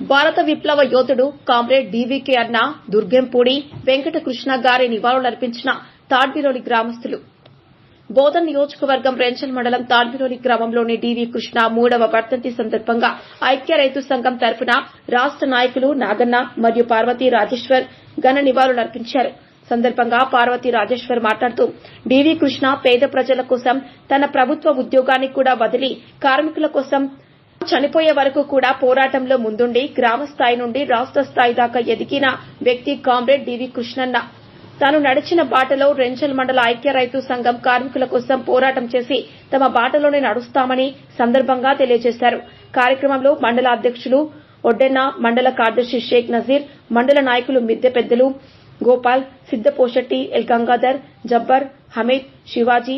భారత విప్లవ యోధుడు కామ్రేడ్ డీవీకే అన్న దుర్గెంపూడి వెంకటకృష్ణ గారి నివాళులర్పించిన తాడ్బిలోని గ్రామస్తులు. బోధన్ నియోజకవర్గం రెంచల్ మండలం తాడ్బిలోని గ్రామంలోని డీవీ కృష్ణ మూడవ వర్ధంతి సందర్భంగా ఐక్య రైతు సంఘం తరపున రాష్ట నాయకులు నాగన్న మరియు పార్వతీ రాజేశ్వర్ ఘన నివాళులర్పించారు. సందర్భంగా పార్వతీ రాజేశ్వర్ మాట్లాడుతూ డీవీ కృష్ణ పేద ప్రజల కోసం తన ప్రభుత్వ ఉద్యోగాన్ని కూడా వదిలి కార్మికుల కోసం చనిపోయే వరకు కూడా పోరాటంలో ముందుండి గ్రామ స్థాయి నుండి రాష్ట స్థాయి దాకా ఎదిగిన వ్యక్తి కామ్రేడ్ డివి కృష్ణన్న. తాను నడిచిన బాటలో రెంచల్ మండల ఐక్య రైతు సంఘం కార్మికుల కోసం పోరాటం చేసి తమ బాటలోనే నడుస్తామని సందర్భంగా తెలియజేశారు. కార్యక్రమంలో మండల అధ్యక్షులు ఒడ్డెన్న మండల కార్యదర్శి షేక్ నజీర్ మండల నాయకులు మిద్దె పెద్దలు గోపాల్ సిద్దపోషెట్టి ఎల్ గంగాధర్ జబ్బర్ హమీద్ శివాజీ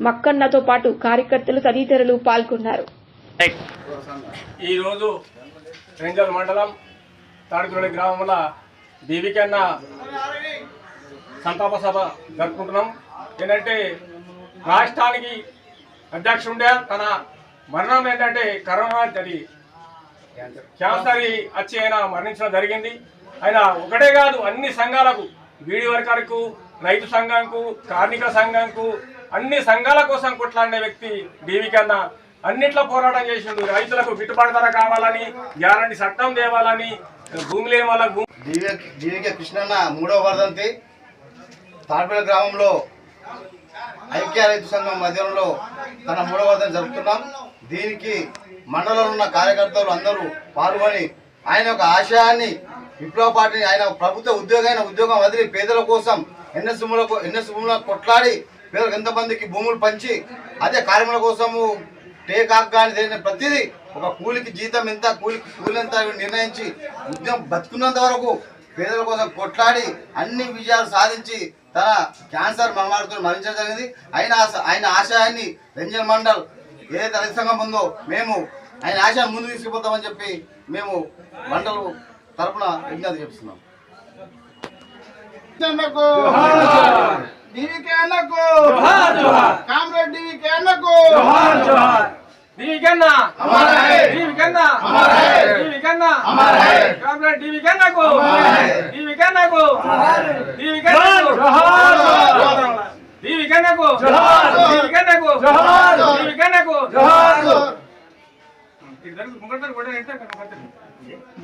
మక్కన్నతో పాటు కార్యకర్తలు తదితరులు పాల్గొన్నారు. ఈరోజు రెంజల్ మండలం తాడిపల్లి గ్రామంలో దీవికన్న సంతాప సభ జరుపుకుంటున్నాం. ఏంటంటే రాష్ట్రానికి అధ్యక్షుడే తన మరణం ఏంటంటే కరోనా జరిగి క్యాన్సర్ వచ్చి ఆయన మరణించడం జరిగింది. ఆయన ఒకటే కాదు అన్ని సంఘాలకు బీడీ వర్కర్కు రైతు సంఘంకు కార్మిక సంఘంకు అన్ని సంఘాల కోసం కొట్లాడిన వ్యక్తి దేవికన్న అన్నిట్లో పోరాటం చేసిండు. రైతులకు గిట్టుబాటు ధర కావాలని గ్యారంటీ చట్టం తేవాలని భూమి లేని వాళ్ళకు భూమి జీవికే కృష్ణన్న మూడవ వర్ధంతి తాడ్పల్లి గ్రామంలో ఐక్య రైతు సంఘం మధ్యంలో తన మూడవ వర్ధంతి జరుపుతున్నాం. దీనికి మండలంలో ఉన్న కార్యకర్తలు అందరూ పాల్గొని ఆయన యొక్క ఆశయాన్ని విప్లవ పార్టీని ఆయన ప్రభుత్వ ఉద్యోగమైన ఉద్యోగం వదిలి పేదల కోసం ఎన్ఎస్ భూములకు ఎన్ఎస్ భూములకు కొట్లాడి పేదలకు ఎంతమందికి భూములు పంచి అదే కార్యముల కోసము టేకాక్ కానీ ప్రతిదీ ఒక కూలికి జీతం ఎంత కూలికి కూలి ఎంత నిర్ణయించి ఉద్యమం బతుకున్నంత వరకు పేదల కోసం కొట్లాడి అన్ని విజయాలు సాధించి తన క్యాన్సర్ మరణాలతో మరణించడం జరిగింది. ఆయన ఆశ- ఆయన ఆశయాన్ని రంజన్ మండల్ ఏదైతే రైతు సంఘం ఉందో మేము ఆయన ఆశయాన్ని ముందుకు తీసుకుపోతామని చెప్పి మేము మండల్ తరపున విజ్ఞప్తి చేస్తున్నాం అన్నకు డివికే అన్నకు కామ్రేడ్ డివికే అన్నకు దీవికన్న హమారా హై. దీవికన్న హమారా హై. దీవికన్న హమారా హై. కామ్రేడ్ దీవికన్నకు హమారా హై. దీవికన్నకు దీవికన్నకు దీవికన్నకు దీవికన్నకు దీవికన్నకు జోహార్. ఇద్దరు ముంగట కూడా ఎంత